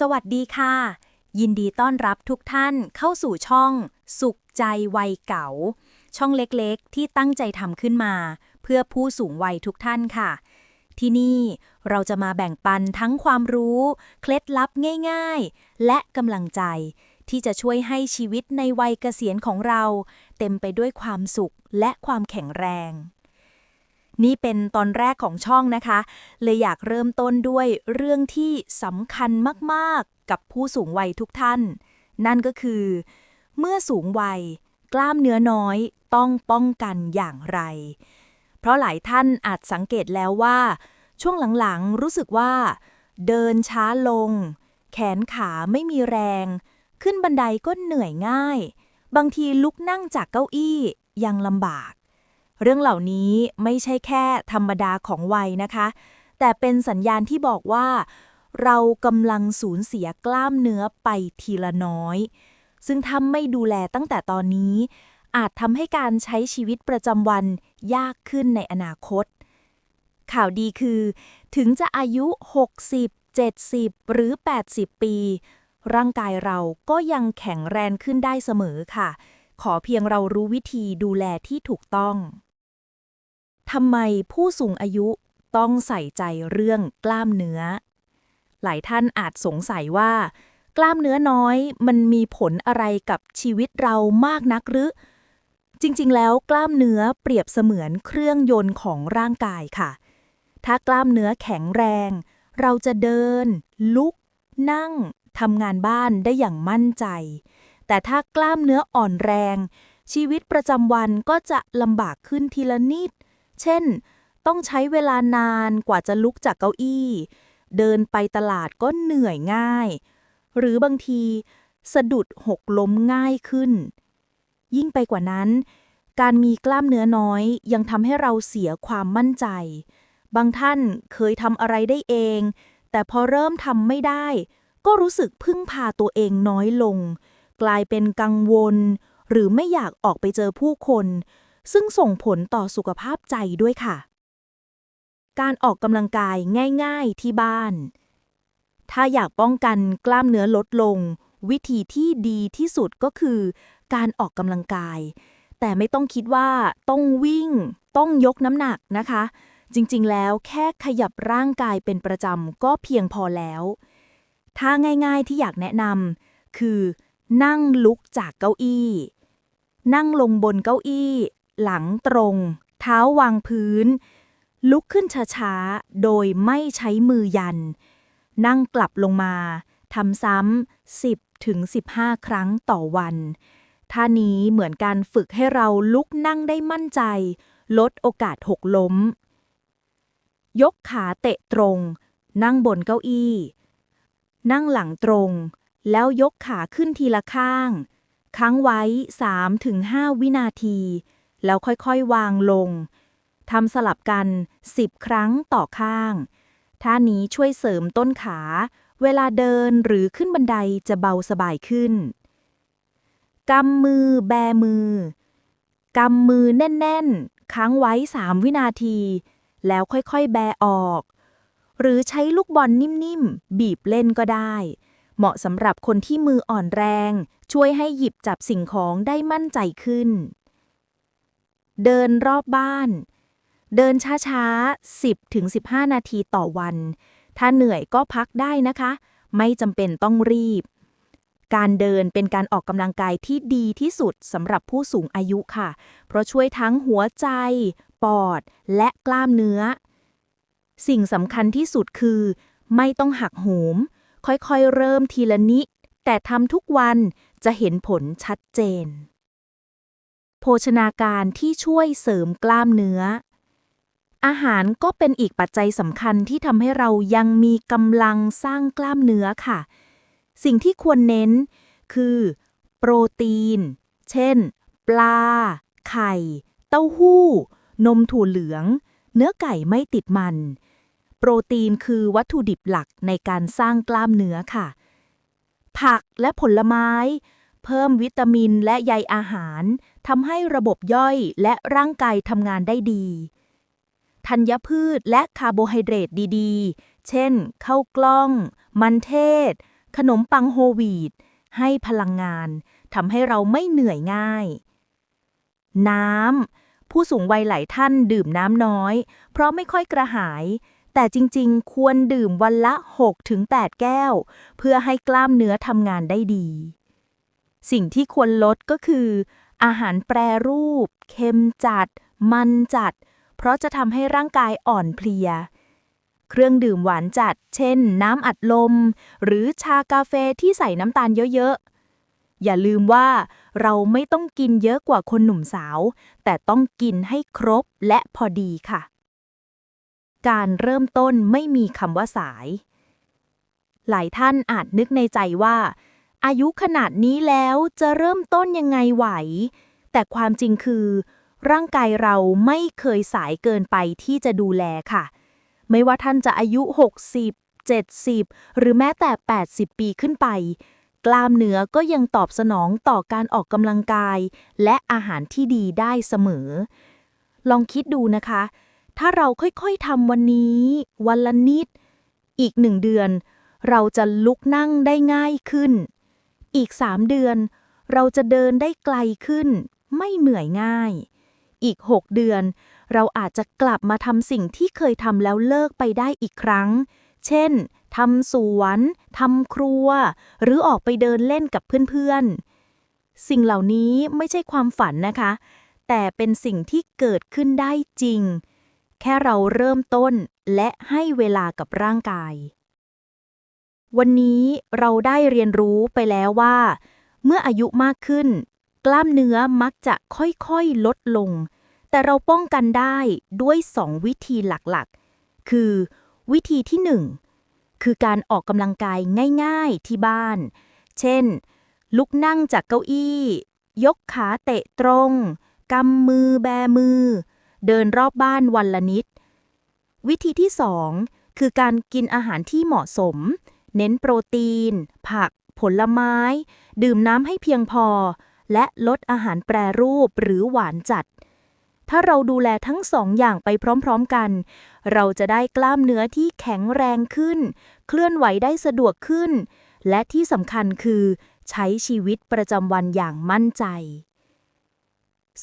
สวัสดีค่ะ ยินดีต้อนรับทุกท่านเข้าสู่ช่อง สุขใจวัยเก๋าช่องเล็กๆ ที่ตั้งใจทำขึ้นมา เพื่อผู้สูงวัยทุกท่านค่ะ ที่นี่เราจะมาแบ่งปันทั้งความรู้ เคล็ดลับง่ายๆ และกำลังใจ ที่จะช่วยให้ชีวิตในวัยเกษียณของเรา เต็มไปด้วยความสุขและความแข็งแรง นี่เป็นตอนแรกของช่องนะคะ เลยอยากเริ่มต้นด้วยเรื่องที่สำคัญมากๆ กับผู้สูงวัยทุกท่าน นั่นก็คือ เมื่อสูงวัย กล้ามเนื้อน้อยต้องป้องกันอย่างไร เพราะหลายท่านอาจสังเกตแล้วว่า ช่วงหลังๆรู้สึกว่า เดินช้าลง แขนขาไม่มีแรง ขึ้นบันไดก็เหนื่อยง่าย บางทีลุกนั่งจากเก้าอี้ยังลำบาก เรื่องเหล่านี้ไม่ใช่แค่ธรรมดาของวัยนะคะ แต่เป็นสัญญาณที่บอกว่า เรากำลังสูญเสียกล้ามเนื้อไปทีละน้อย ซึ่งถ้าไม่ดูแลตั้งแต่ตอนนี้ อาจทำให้การใช้ชีวิตประจำวันยากขึ้นในอนาคต ข่าวดีคือ ถึงจะอายุ 60 70 หรือ 80 ปี ร่างกายเราก็ยังแข็งแรงขึ้นได้เสมอค่ะขอเพียงเรารู้วิธีดูแลที่ถูกต้อง ทำไมผู้สูงอายุต้องใส่ใจเรื่องกล้ามเนื้อ หลายท่านอาจสงสัยว่า กล้ามเนื้อน้อยมันมีผลอะไรกับชีวิตเรามากนักหรือ จริงๆ แล้วกล้ามเนื้อเปรียบเสมือนเครื่องยนต์ของร่างกายค่ะ ถ้ากล้ามเนื้อแข็งแรง เราจะเดิน ลุก นั่งทำงานบ้านได้อย่างมั่นใจ แต่ถ้ากล้ามเนื้ออ่อนแรง ชีวิตประจำวันก็จะลำบากขึ้นทีละนิด เช่น ต้องใช้เวลานานกว่าจะลุกจากเก้าอี้ เดินไปตลาดก็เหนื่อยง่าย หรือบางทีสะดุดหกล้มง่ายขึ้น ยิ่งไปกว่านั้น การมีกล้ามเนื้อน้อยยังทำให้เราเสียความมั่นใจ บางท่านเคยทำอะไรได้เอง แต่พอเริ่มทำไม่ได้ ก็รู้สึกพึ่งพาตัวเองน้อยลง กลายเป็นกังวล หรือไม่อยากออกไปเจอผู้คน ซึ่งส่งผลต่อสุขภาพใจด้วยค่ะ การออกกำลังกายง่ายๆที่บ้าน ถ้าอยากป้องกันกล้ามเนื้อลดลง วิธีที่ดีที่สุดก็คือ การออกกำลังกาย แต่ไม่ต้องคิดว่าต้องวิ่ง ต้องยกน้ำหนักนะคะ จริงๆแล้วแค่ขยับร่างกายเป็นประจำก็เพียงพอแล้ว ถ้าง่ายๆที่อยากแนะนำคือนั่งลุกจากเก้าอี้ นั่งลงบนเก้าอี้ หลังตรง เท้าวางพื้น ลุกขึ้นช้าๆ โดยไม่ใช้มือยัน นั่งกลับลงมาทำซ้ำ10ถึง15 ครั้งต่อวันท่านี้เหมือนการฝึกให้เราลุกนั่งได้มั่นใจ ลดโอกาสหกล้ม ยกขาเตะตรง นั่งบนเก้าอี้ นั่งหลังตรง แล้วยกขาขึ้นทีละข้าง ค้างไว้ 3-5 วินาที แล้วค่อยๆวางลงทำสลับกัน 10 ครั้งต่อข้างท่านี้ช่วยเสริมต้นขา เวลาเดินหรือขึ้นบันไดจะเบาสบายขึ้น กำมือแบมือ กำมือแน่นๆ ค้างไว้ 3 วินาที แล้วค่อยๆ แบออก หรือใช้ลูกบอลนิ่มๆ บีบเล่นก็ได้ เหมาะสำหรับคนที่มืออ่อนแรง ช่วยให้หยิบจับสิ่งของได้มั่นใจขึ้น เดินรอบบ้าน เดินช้าๆ 10-15 นาทีต่อวัน ถ้าเหนื่อยก็พักได้นะคะ ไม่จำเป็นต้องรีบ การเดินเป็นการออกกำลังกายที่ดีที่สุดสำหรับผู้สูงอายุค่ะ เพราะช่วยทั้งหัวใจ ปอด และกล้ามเนื้อ สิ่งสำคัญที่สุดคือ ไม่ต้องหักโหม ค่อยๆ เริ่มทีละนิดแต่ทำทุกวันจะเห็นผลชัดเจน โภชนาการที่ช่วยเสริมกล้ามเนื้อ อาหารก็เป็นอีกปัจจัยสำคัญที่ทำให้เรายังมีกำลังสร้างกล้ามเนื้อค่ะ สิ่งที่ควรเน้นคือ โปรตีน เช่น ปลา ไข่ เต้าหู้ นมถั่วเหลือง เนื้อไก่ไม่ติดมัน โปรตีนคือวัตถุดิบหลักในการสร้างกล้ามเนื้อค่ะ ผักและผลไม้ เพิ่มวิตามินและใยอาหารทำให้ระบบย่อยและร่างกายทำงานได้ดี ธัญพืชและคาร์โบไฮเดรตดีๆ เช่นข้าวกล้อง มันเทศ ขนมปังโฮลวีตให้พลังงานทำให้เราไม่เหนื่อยง่าย น้ำ ผู้สูงวัยหลายท่านดื่มน้ำน้อย เพราะไม่ค่อยกระหาย แต่จริงๆ ควรดื่มวันละ 6-8 แก้ว เพื่อให้กล้ามเนื้อทำงานได้ดี สิ่งที่ควรลดก็คือ อาหารแปรรูป เค็มจัด มันจัด เพราะจะทำให้ร่างกายอ่อนเพลีย เครื่องดื่มหวานจัด เช่น น้ำอัดลม หรือชากาเฟที่ใส่น้ำตาลเยอะๆ อย่าลืมว่าเราไม่ต้องกินเยอะกว่าคนหนุ่มสาว แต่ต้องกินให้ครบและพอดีค่ะ การเริ่มต้นไม่มีคำว่าสาย หลายท่านอาจนึกในใจว่า อายุขนาดนี้แล้วจะเริ่มต้นยังไงไหว แต่ความจริงคือ ร่างกายเราไม่เคยสายเกินไปที่จะดูแลค่ะ ไม่ว่าท่านจะอายุ 60 70 หรือแม้แต่ 80 ปีขึ้นไป กล้ามเนื้อก็ยังตอบสนองต่อการออกกำลังกาย และอาหารที่ดีได้เสมอ ลองคิดดูนะคะ ถ้าเราค่อยๆทำวันนี้ วันละนิด อีกหนึ่งเดือน เราจะลุกนั่งได้ง่ายขึ้น อีกสามเดือน เราจะเดินได้ไกลขึ้น ไม่เหนื่อยง่าย อีกหกเดือน เราอาจจะกลับมาทำสิ่งที่เคยทำแล้วเลิกไปได้อีกครั้ง เช่นทำสวนทำครัว หรือออกไปเดินเล่นกับเพื่อนๆ สิ่งเหล่านี้ไม่ใช่ความฝันนะคะ แต่เป็นสิ่งที่เกิดขึ้นได้จริง แค่เราเริ่มต้นและให้เวลากับร่างกาย วันนี้เราได้เรียนรู้ไปแล้วว่า เมื่ออายุมากขึ้น กล้ามเนื้อมักจะค่อยๆลดลง แต่เราป้องกันได้ด้วยสองวิธีหลักๆ คือ วิธีที่หนึ่งคือการออกกำลังกายง่ายๆที่บ้าน เช่น ลุกนั่งจากเก้าอี้ ยกขาเตะตรงกำมือแบมือ เดินรอบบ้านวันละนิด วิธีที่สองคือการกินอาหารที่เหมาะสม เน้นโปรตีน ผัก ผลไม้ ดื่มน้ำให้เพียงพอ และลดอาหารแปรรูปหรือหวานจัด ถ้าเราดูแลทั้งสองอย่างไปพร้อมๆกัน เราจะได้กล้ามเนื้อที่แข็งแรงขึ้น เคลื่อนไหวได้สะดวกขึ้น และที่สำคัญคือ ใช้ชีวิตประจำวันอย่างมั่นใจ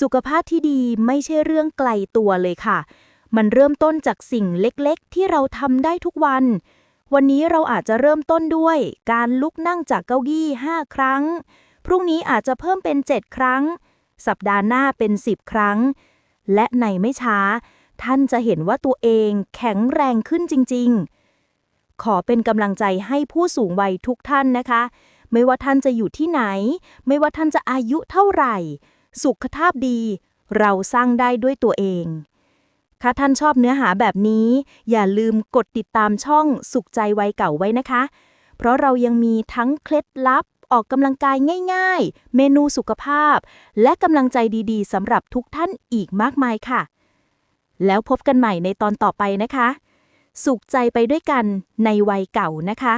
สุขภาพที่ดีไม่ใช่เรื่องไกลตัวเลยค่ะ มันเริ่มต้นจากสิ่งเล็กๆ ที่เราทำได้ทุกวัน วันนี้เราอาจจะเริ่มต้นด้วย การลุกนั่งจากเก้าอี้ 5 ครั้ง พรุ่งนี้อาจจะเพิ่มเป็น 7 ครั้ง สัปดาห์หน้าเป็น 10 ครั้ง และในไม่ช้า ท่านจะเห็นว่าตัวเองแข็งแรงขึ้นจริง ๆ ขอเป็นกำลังใจให้ผู้สูงวัยทุกท่านนะคะ ไม่ว่าท่านจะอยู่ที่ไหน ไม่ว่าท่านจะอายุเท่าไหร่ สุขภาพดี เราสร้างได้ด้วยตัวเอง ถ้าท่านชอบเนื้อหาแบบนี้ อย่าลืมกดติดตามช่องสุขใจวัยเก่าไว้นะคะ เพราะเรายังมีทั้งเคล็ดลับออกกำลังกายง่าย ๆ เมนูสุขภาพ และกำลังใจดีๆสำหรับทุกท่านอีกมากมายค่ะ แล้วพบกันใหม่ในตอนต่อไปนะคะ สุขใจไปด้วยกันในวัยเก่านะคะ